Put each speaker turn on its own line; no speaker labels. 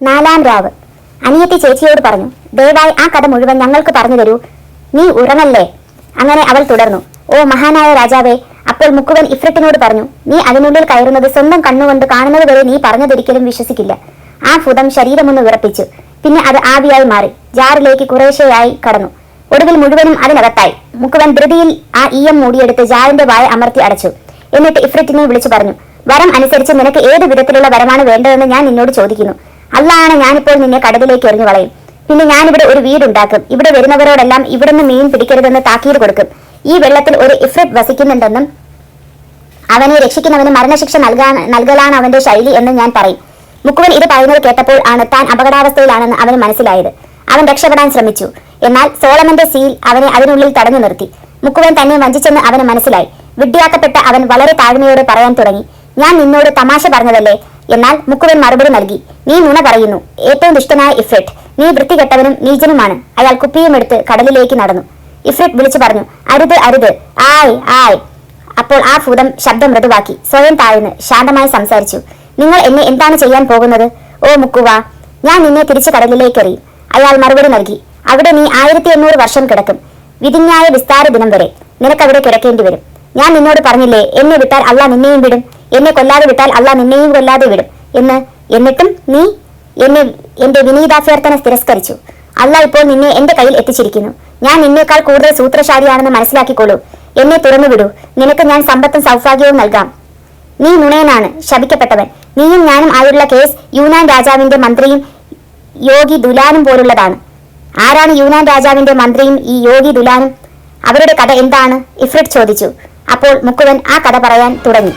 നാലാം രാവ്. അനിയത്തി ചേച്ചിയോട് പറഞ്ഞു ദയവായി ആ കഥ മുഴുവൻ ഞങ്ങൾക്ക് പറഞ്ഞു തരൂ. നീ ഉറങ്ങല്ലേ? അങ്ങനെ അവൾ തുടർന്നു. ഓ മഹാനായ രാജാവേ അപ്പോൾ മുക്കുവൻ ഇഫ്രട്ടിനോട് പറഞ്ഞു നീ അതിനുള്ളിൽ കയറുന്നത് സ്വന്തം കണ്ണുകൊണ്ട് കാണുന്നത് വരെ നീ പറഞ്ഞതൊരിക്കലും വിശ്വസിക്കില്ല. ആ ഭൂതം ശരീരമൊന്ന് വിറപ്പിച്ചു. പിന്നെ അത് ആവിയായി മാറി. ജാറിലേക്ക് കുറേശ്ശെയായി കടന്നു. ഒടുവിൽ മുഴുവനും അതിനകത്തായി. മുക്കുവൻ ധൃതിയിൽ ആ ഈയം മൂടിയെടുത്ത് ജാറിന്റെ വായ അമർത്തി അടച്ചു. എന്നിട്ട് ഇഫ്രറ്റിനെ വിളിച്ചു പറഞ്ഞു വരം അനുസരിച്ച് നിനക്ക് ഏത് വിധത്തിലുള്ള വരമാണ് വേണ്ടതെന്ന് ഞാൻ നിന്നോട് ചോദിക്കുന്നു. അല്ലാണ് ഞാനിപ്പോൾ നിന്നെ കടലിലേക്ക് എറിഞ്ഞു കളയും. പിന്നെ ഞാനിവിടെ ഒരു വീടുണ്ടാക്കും. ഇവിടെ വരുന്നവരോടെല്ലാം ഇവിടുന്ന് മീൻ പിടിക്കരുതെന്ന് താക്കീത് കൊടുക്കും. ഈ വെള്ളത്തിൽ ഒരു ഇഫ്രിറ്റ് വസിക്കുന്നുണ്ടെന്നും അവനെ രക്ഷിക്കുന്നവന് മരണശിക്ഷ നൽകാൻ നൽകലാണ് അവന്റെ ശൈലി എന്ന് ഞാൻ പറയും. മുക്കുവൻ ഇത് പറയുന്നത് കേട്ടപ്പോൾ ആണ് താൻ അപകടാവസ്ഥയിലാണെന്ന് അവന് മനസ്സിലായത്. അവൻ രക്ഷപ്പെടാൻ ശ്രമിച്ചു. എന്നാൽ സോളമന്റെ സീൽ അവനെ അതിനുള്ളിൽ തടഞ്ഞു നിർത്തി. മുക്കുവൻ തന്നെ വഞ്ചിച്ചെന്ന് അവന് മനസ്സിലായി. വിഡ്ഢിയാക്കപ്പെട്ട അവൻ വളരെ താഴ്മയോടെ പറയാൻ തുടങ്ങി. ഞാൻ നിന്നോട് തമാശ പറഞ്ഞതല്ലേ? എന്നാൽ മുക്കുവൻ മറുപടി നൽകി. നീ നുണ പറയുന്നു. ഏറ്റവും ദുഷ്ടനായ ഇഫ്രിറ്റ് നീ വൃത്തികെട്ടവനും നീചനുമാണ്. അയാൾ കുപ്പിയും എടുത്ത് കടലിലേക്ക് നടന്നു. ഇഫ്രിറ്റ് വിളിച്ചു പറഞ്ഞു അരുത് അരുത്. ആയ് ആയ്. അപ്പോൾ ആ ഭൂതം ശബ്ദം മൃദുവാക്കി. സ്വയം താഴ്ന്ന് ശാന്തമായി സംസാരിച്ചു. നിങ്ങൾ എന്നെ എന്താണ് ചെയ്യാൻ പോകുന്നത്? ഓ മുക്കുവ ഞാൻ നിന്നെ തിരിച്ചു കടലിലേക്ക് എറിയും അയാൾ മറുപടി നൽകി അവിടെ നീ ആയിരത്തി എണ്ണൂറ് വർഷം കിടക്കും. വിധിന്യായ വിസ്താര ദിനം വരെ നിനക്കവിടെ കിടക്കേണ്ടി വരും. ഞാൻ നിന്നോട് പറഞ്ഞില്ലേ എന്നെ വിട്ടാൽ അല്ല നിന്നെയും വിടും. എന്നെ കൊല്ലാതെ വിട്ടാൽ അല്ല നിന്നെയും കൊല്ലാതെ വിടും എന്ന് എന്നിട്ടും നീ എന്നെ എന്റെ വിനീതാഭ്യർത്ഥന തിരസ്കരിച്ചു. അല്ല ഇപ്പോൾ നിന്നെ എന്റെ കയ്യിൽ എത്തിച്ചിരിക്കുന്നു. ഞാൻ നിന്നേക്കാൾ കൂടുതൽ സൂത്രശാലിയാണെന്ന് മനസ്സിലാക്കിക്കോളൂ. എന്നെ തുറന്നു വിടൂ നിനക്ക് ഞാൻ സമ്പത്തും സൗഭാഗ്യവും നൽകാം. നീ നുണയനാണ് ശപിക്കപ്പെട്ടവൻ. നീയും ഞാനും ആയുള്ള കേസ് യൂനാൻ രാജാവിന്റെ മന്ത്രിയും യോഗി ദുലാനും പോലുള്ളതാണ്. ആരാണ് യൂനാൻ രാജാവിന്റെ മന്ത്രിയും ഈ യോഗി ദുലാനും? അവരുടെ കഥ എന്താണ്? ഇഫ്രിറ്റ് ചോദിച്ചു. അപ്പോൾ മുക്കുവൻ ആ കഥ പറയാൻ തുടങ്ങി.